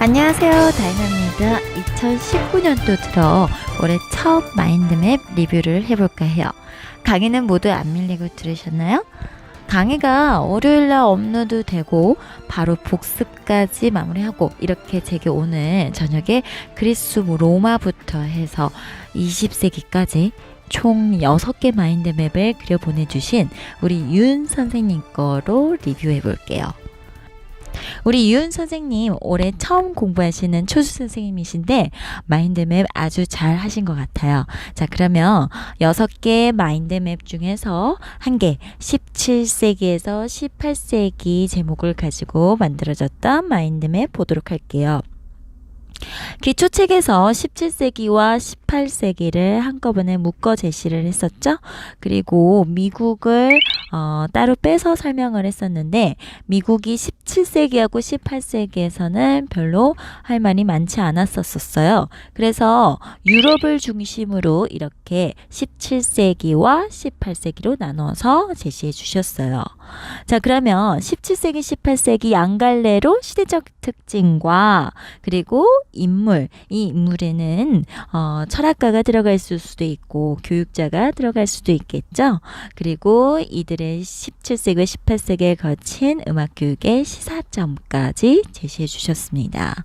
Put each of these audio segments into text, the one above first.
안녕하세요. 다이나믹입니다. 2019년도 들어 올해 첫 마인드맵 리뷰를 해볼까 해요. 강의는 모두 안 밀리고 들으셨나요? 강의가 월요일날 업로드 되고 바로 복습까지 마무리하고 이렇게 제게 오늘 저녁에 그리스 로마부터 해서 20세기까지 총 6개 마인드맵을 그려 보내주신 우리 윤 선생님 거로 리뷰해 볼게요. 우리 유은 선생님 올해 처음 공부하시는 초수 선생님이신데 마인드맵 아주 잘 하신 것 같아요. 자, 그러면 여섯 개 마인드맵 중에서 한 개 17세기에서 18세기 제목을 가지고 만들어졌던 마인드맵 보도록 할게요. 기초책에서 17세기와 18세기를 한꺼번에 묶어 제시를 했었죠. 그리고 미국을 어, 따로 빼서 설명을 했었는데 미국이 17세기하고 18세기에서는 별로 할 말이 많지 않았었어요. 그래서 유럽을 중심으로 이렇게 17세기와 18세기로 나눠서 제시해 주셨어요. 자, 그러면 17세기, 18세기 양갈래로 시대적 특징과 그리고 인물, 이 인물에는 어, 철학가가 들어갈 수도 있고 교육자가 들어갈 수도 있겠죠. 그리고 이들의 17세기, 18세기에 거친 음악 교육의 시사점까지 제시해 주셨습니다.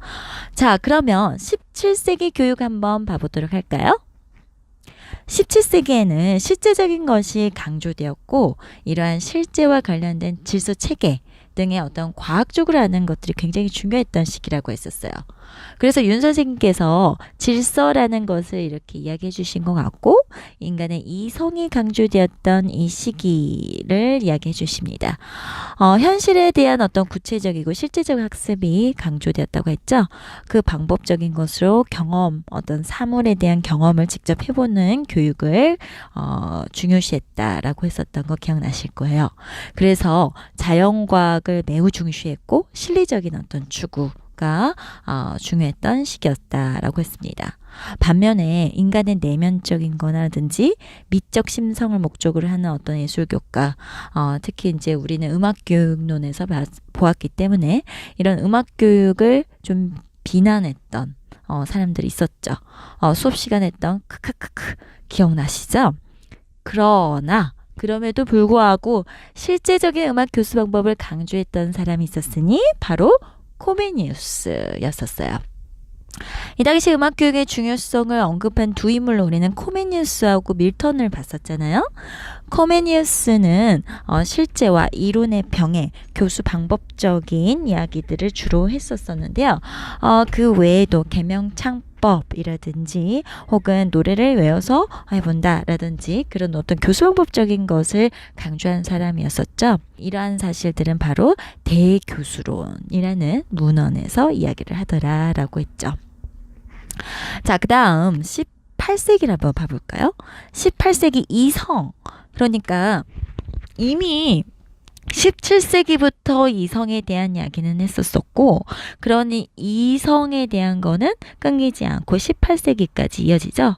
자, 그러면 17세기 교육 한번 봐보도록 할까요? 17세기에는 실제적인 것이 강조되었고 이러한 실제와 관련된 질서 체계 등의 어떤 과학적으로 하는 것들이 굉장히 중요했던 시기라고 했었어요. 그래서 윤 선생님께서 질서라는 것을 이렇게 이야기해 주신 것 같고 인간의 이성이 강조되었던 이 시기를 이야기해 주십니다. 어, 현실에 대한 어떤 구체적이고 실제적 학습이 강조되었다고 했죠. 그 방법적인 것으로 경험, 어떤 사물에 대한 경험을 직접 해보는 교육을 어, 중요시했다라고 했었던 거 기억나실 거예요. 그래서 자연과학을 매우 중시했고 실리적인 어떤 추구 가 어, 중요했던 시기였다라고 했습니다. 반면에 인간의 내면적인 거나든지 미적 심성을 목적으로 하는 어떤 예술 교과, 어, 특히 이제 우리는 음악 교육론에서 보았기 때문에 이런 음악 교육을 좀 비난했던 어, 사람들이 있었죠. 어, 수업 시간에 했던 크크크크 기억나시죠? 그러나 그럼에도 불구하고 실제적인 음악 교수 방법을 강조했던 사람이 있었으니 바로 코메니우스였었어요. 이 당시 음악 교육의 중요성을 언급한 두 인물로 우리는 코메니우스하고 밀턴을 봤었잖아요. 코메니우스는 어, 실제와 이론의 병에 교수 방법적인 이야기들을 주로 했었었는데요. 어, 그 외에도 개명 창 법 이라든지 혹은 노래를 외워서 해본다라든지 그런 어떤 교수 방법적인 것을 강조한 사람이었었죠. 이러한 사실들은 바로 대교수론이라는 문헌에서 이야기를 하더라라고 했죠. 자, 그 다음 18세기를 한번 봐볼까요? 18세기 이성. 그러니까 이미 17세기부터 이성에 대한 이야기는 했었었고, 그러니 이성에 대한 거는 끊기지 않고 18세기까지 이어지죠.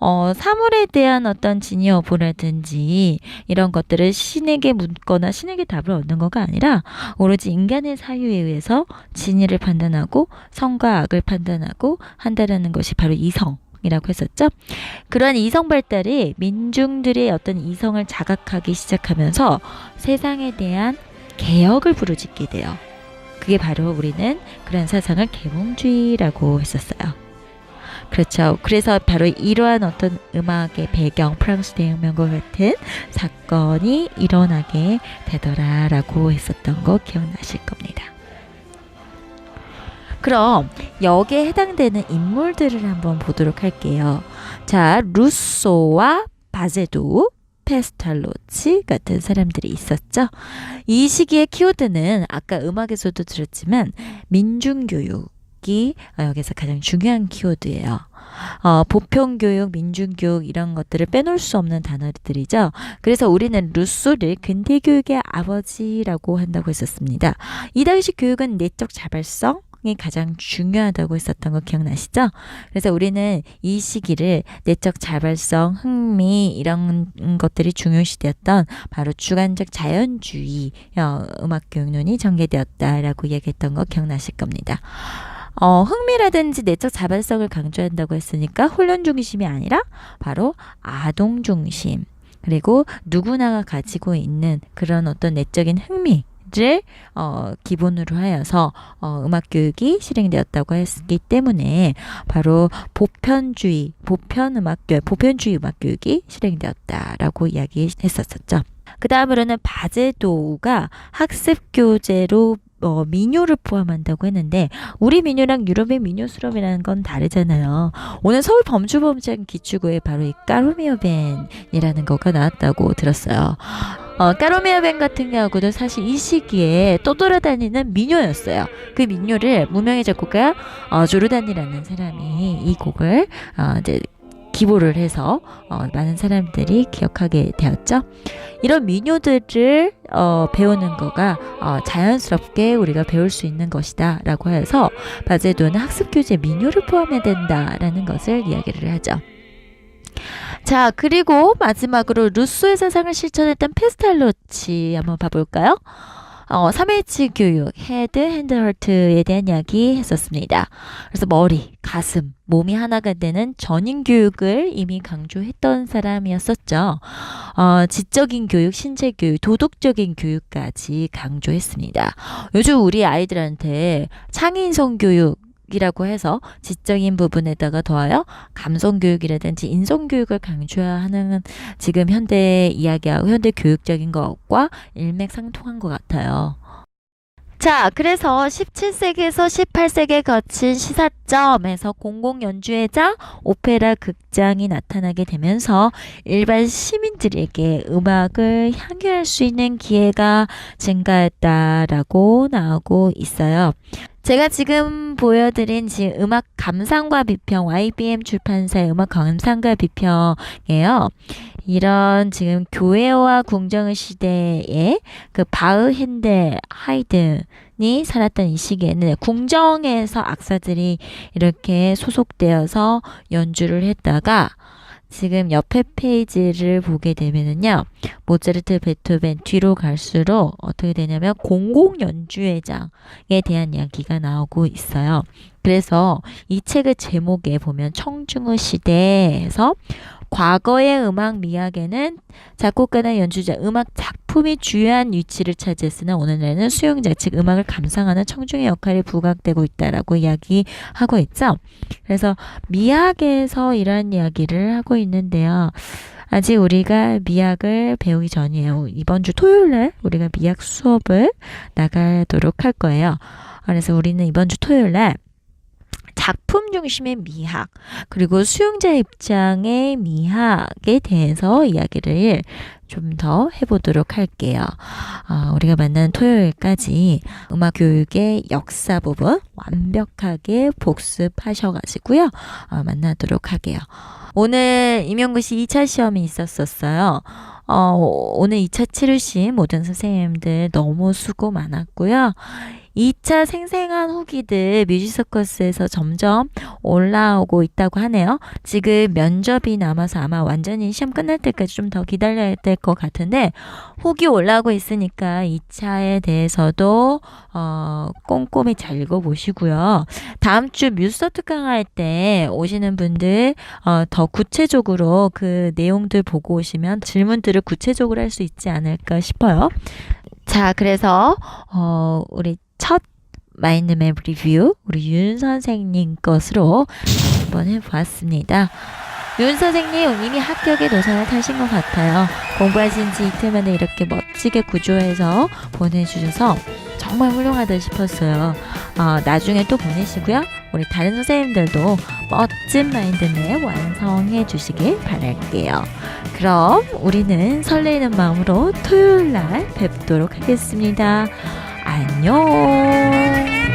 어, 사물에 대한 어떤 진위 여부라든지 이런 것들을 신에게 묻거나 신에게 답을 얻는 거가 아니라 오로지 인간의 사유에 의해서 진위를 판단하고 성과 악을 판단하고 한다라는 것이 바로 이성. 이라고 했었죠. 그러한 이성 발달이 민중들의 어떤 이성을 자각하기 시작하면서 세상에 대한 개혁을 부르짖게 돼요. 그게 바로 우리는 그런 사상을 계몽주의라고 했었어요. 그렇죠. 그래서 바로 이러한 어떤 음악의 배경, 프랑스 대혁명과 같은 사건이 일어나게 되더라라고 했었던 거 기억나실 겁니다. 그럼 여기에 해당되는 인물들을 한번 보도록 할게요. 자, 루소와 바제도, 페스탈로치 같은 사람들이 있었죠. 이 시기의 키워드는 아까 음악에서도 들었지만 민중교육이 여기서 가장 중요한 키워드예요. 어, 보편교육, 민중교육 이런 것들을 빼놓을 수 없는 단어들이죠. 그래서 우리는 루소를 근대교육의 아버지라고 한다고 했었습니다. 이 당시 교육은 내적 자발성, 이 가장 중요하다고 했었던 거 기억나시죠? 그래서 우리는 이 시기를 내적 자발성, 흥미 이런 것들이 중요시되었던 바로 주관적 자연주의 어, 음악 교육론이 전개되었다라고 얘기했던 거 기억나실 겁니다. 어, 흥미라든지 내적 자발성을 강조한다고 했으니까 훈련 중심이 아니라 바로 아동 중심. 그리고 누구나가 가지고 있는 그런 어떤 내적인 흥미 를 어, 기본으로 하여서 어, 음악 교육이 실행되었다고 했기 때문에 바로 보편주의, 보편 음악 교육, 보편주의 음악 교육이 실행되었다라고 이야기했었었죠. 그 다음으로는 바제도우가 학습 교재로 어, 민요를 포함한다고 했는데 우리 민요랑 유럽의 민요 수업이라는 건 다르잖아요. 오늘 서울 범주범죄 기축구에 바로 이 까르미어벤이라는 거가 나왔다고 들었어요. 어, 까르미어벤 같은 경우도 사실 이 시기에 떠돌아다니는 민요였어요. 그 민요를 무명의 작곡가 어, 조르단이라는 사람이 이 곡을 어, 이제 기보를 해서 어, 많은 사람들이 기억하게 되었죠. 이런 민요들을 어, 배우는 거가 어, 자연스럽게 우리가 배울 수 있는 것이다 라고 해서 바제도는 학습 교재 민요를 포함해야 된다라는 것을 이야기를 하죠. 자, 그리고 마지막으로 루소의 사상을 실천했던 페스탈로치 한번 봐볼까요? 어, 3H 교육, 헤드, 핸드, 헐트에 대한 이야기 했었습니다. 그래서 머리, 가슴, 몸이 하나가 되는 전인 교육을 이미 강조했던 사람이었었죠. 어, 지적인 교육, 신체 교육, 도덕적인 교육까지 강조했습니다. 요즘 우리 아이들한테 창의인성 교육, 이라고 해서 지적인 부분에다가 더하여 감성 교육이라든지 인성 교육을 강조하는 지금 현대 이야기하고 현대 교육적인 것과 일맥상통한 것 같아요. 자, 그래서 17세기에서 18세기에 거친 시사점에서 공공 연주회자 오페라 극장이 나타나게 되면서 일반 시민들에게 음악을 향유할 수 있는 기회가 증가했다라고 나오고 있어요. 제가 지금 보여드린 지금 음악 감상과 비평 YBM 출판사의 음악 감상과 비평이에요. 이런 지금 교회와 궁정의 시대에 그 바흐, 핸델, 하이든이 살았던 이 시기에는 궁정에서 악사들이 이렇게 소속되어서 연주를 했다가 지금 옆에 페이지를 보게 되면은요, 모차르트, 베토벤 뒤로 갈수록 어떻게 되냐면 공공 연주회장에 대한 이야기가 나오고 있어요. 그래서 이 책의 제목에 보면 청중의 시대에서 과거의 음악 미학에는 작곡가나 연주자, 음악 작품이 주요한 위치를 차지했으나 오늘날에는 수용자, 즉 음악을 감상하는 청중의 역할이 부각되고 있다라고 이야기하고 있죠. 그래서 미학에서 이러한 이야기를 하고 있는데요. 아직 우리가 미학을 배우기 전이에요. 이번 주 토요일 날 우리가 미학 수업을 나가도록 할 거예요. 그래서 우리는 이번 주 토요일 날 작품 중심의 미학 그리고 수용자 입장의 미학에 대해서 이야기를 좀 더 해보도록 할게요. 어, 우리가 만난 토요일까지 음악 교육의 역사 부분 완벽하게 복습하셔가지고요. 어, 만나도록 할게요. 오늘 임용고시 2차 시험이 있었었어요. 어, 오늘 2차 치르신 모든 선생님들 너무 수고 많았고요. 2차 생생한 후기들 뮤지서커스에서 점점 올라오고 있다고 하네요. 지금 면접이 남아서 아마 완전히 시험 끝날 때까지 좀 더 기다려야 될 것 같은데 후기 올라오고 있으니까 2차에 대해서도 어, 꼼꼼히 잘 읽어보시고요. 다음 주 뮤서 특강할 때 오시는 분들 어, 더 구체적으로 그 내용들 보고 오시면 질문들을 구체적으로 할 수 있지 않을까 싶어요. 자, 그래서 어, 우리 첫 마인드맵 리뷰 우리 윤 선생님 것으로 한번 해보았습니다. 윤 선생님 이미 합격의 노선을 타신 것 같아요. 공부하신 지 이틀 만에 이렇게 멋지게 구조해서 보내주셔서 정말 훌륭하다 싶었어요. 어, 나중에 또 보내시고요. 우리 다른 선생님들도 멋진 마인드맵 완성해 주시길 바랄게요. 그럼 우리는 설레이는 마음으로 토요일 날 뵙도록 하겠습니다. 안녕.